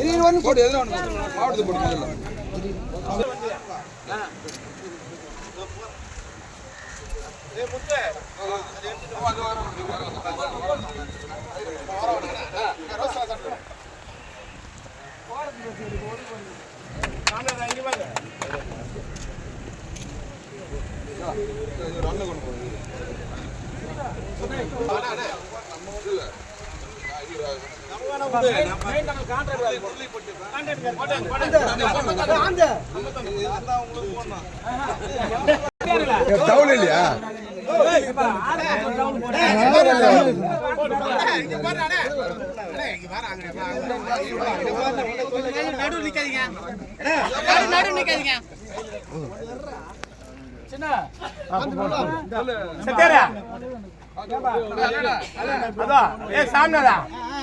இல்லை ஒன்று போடு எதில் ஒன்று மாவட்டத்து போடு முதல்ல டவுன் இல்லையா சாமியாரா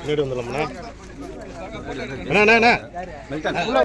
முன்னாடி வந்துடலாம்ண்ணா அண்ணா அண்ணா அண்ணா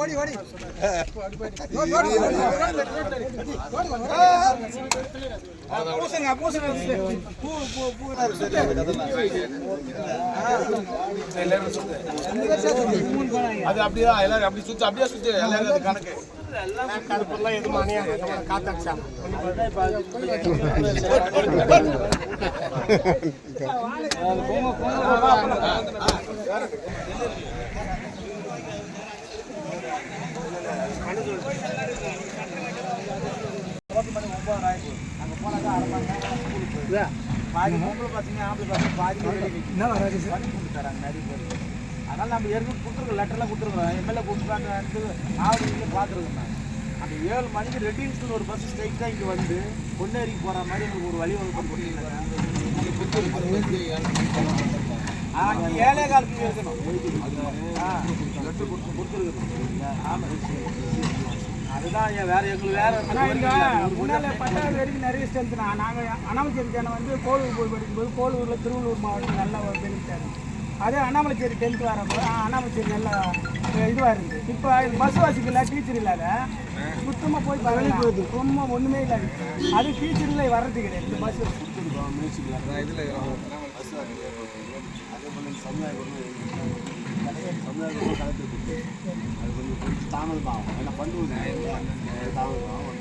ஓடி ஓடி. பூசுங்க பூசுங்க பூ பூ பூ அது அப்படியே? எல்லாரும் அப்படி சுத்து அப்படியே சுத்து எல்லாரும் கணக்கு. கருப்பெல்லாம் எது மணியா காத்தாச்சா போங்க போங்க ஐம்பதாயிரம் அங்கே போனாக்கா அரை மணி நேரம் பாதி பொம்பளை பசங்க ஆம்பளை பசங்க பாதி என்ன கொடுத்து தராங்க நிறைய பேர் அதனால் நம்ம ஏற்கனவே கொடுத்துருக்கோம் லெட்டர்லாம் கொடுத்துருக்கோம் எம்எல்ஏ கொடுத்துருக்காங்க ஆவடியில் பார்த்துருக்கோம் அந்த ஏழு மணிக்கு ரெட்டின்ஸ்க்கு ஒரு பஸ் ஸ்ட்ரைட்டாக இங்கே வந்து பொன்னேரிக்கு போகிற மாதிரி எங்களுக்கு ஒரு வழி வகுப்பு கொடுத்துருக்காங்க ஏழே கால் இருக்கணும் ஆ கொடுத்துருக்கணும் ஆமாம் அதுதான் வேற எங்களுக்கு வேற முன்னால பத்தாவது வரைக்கும் நிறைய ஸ்ட்ரென்த் நான் நாங்கள் அனாமச்சேரி சேனை வந்து கோலூர் போய் படிக்கும்போது கோலூரில் திருவள்ளூர் மாவட்டம் நல்லா பெனிஃபிட்டாக இருக்கும் அதே அண்ணாமலைச்சேரி டென்த்து வரப்போ அண்ணாமலைச்சேரி நல்ல இதுவாக இருக்குது இப்போ பஸ் வசதி இல்லை டீச்சர் இல்லாத? சுத்தமாக போய் வெளியே போகுது ரொம்ப ஒன்றுமே இல்லை அது. டீச்சர்ல வர்றது கிடையாது இந்த பஸ் இதில் அது கொஞ்சம் தாமதமாகும். ஏன்னா பண்ணுவது தாமதமாகும்.